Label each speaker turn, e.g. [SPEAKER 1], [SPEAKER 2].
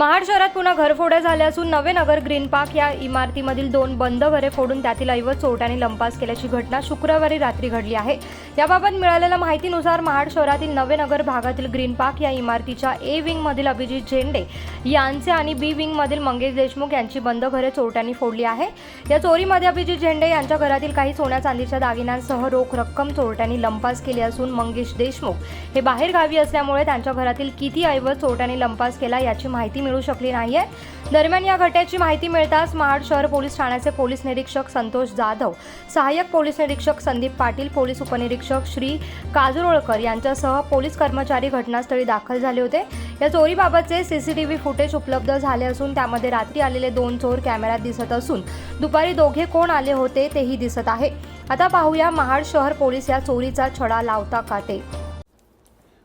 [SPEAKER 1] महाड शहरात पुन्हा घरफोड्या झाल्या असून नवे नगर ग्रीन पार्क या इमारतीमधील दोन बंद घरे फोडून त्यातील ऐवज चोरट्याने लंपास केल्याची घटना शुक्रवारी रात्री घडली आहे. याबाबत मिळालेल्या माहितीनुसार महाड शहरातील नवे नगर भागातील ग्रीन पार्क या इमारतीच्या ए विंग मधील अभिजित झेंडे यांचे आणि बी विंग मधील मंगेश देशमुख यांची बंद घरे चोरट्यांनी फोडली आहे. या चोरीमध्ये अभिजित झेंडे यांच्या घरातील काही सोन्या चांदीच्या दागिन्यांसह रोख रक्कम चोरट्यांनी लंपास केली असून मंगेश देशमुख हे बाहेरगावी असल्यामुळे त्यांच्या घरातील किती ऐवज चोरट्यांनी लंपास केला याची माहिती मिळू शकली नाहीये. दरम्यान या घटनेची माहिती मिळताच महाड शहर पोलीस ठाण्याचे पोलीस निरीक्षक संतोष जाधव सहाय्यक पोलीस निरीक्षक संदीप पाटील पोलीस उपनिरीक्षक श्री काजरोळकर यांच्यासह पोलीस कर्मचारी घटनास्थळी दाखल झाले होते. या चोरीबाबतचे C C T V footage उपलब्ध झाले असून त्यामध्ये रात्री आलेले दोन चोर कॅमेऱ्यात दिसत असून दुपारी दोघे कोण आले होते तेही दिसत आहे. आता पाहूया महाड शहर पोलीस या चोरीचा छडा लावता का ते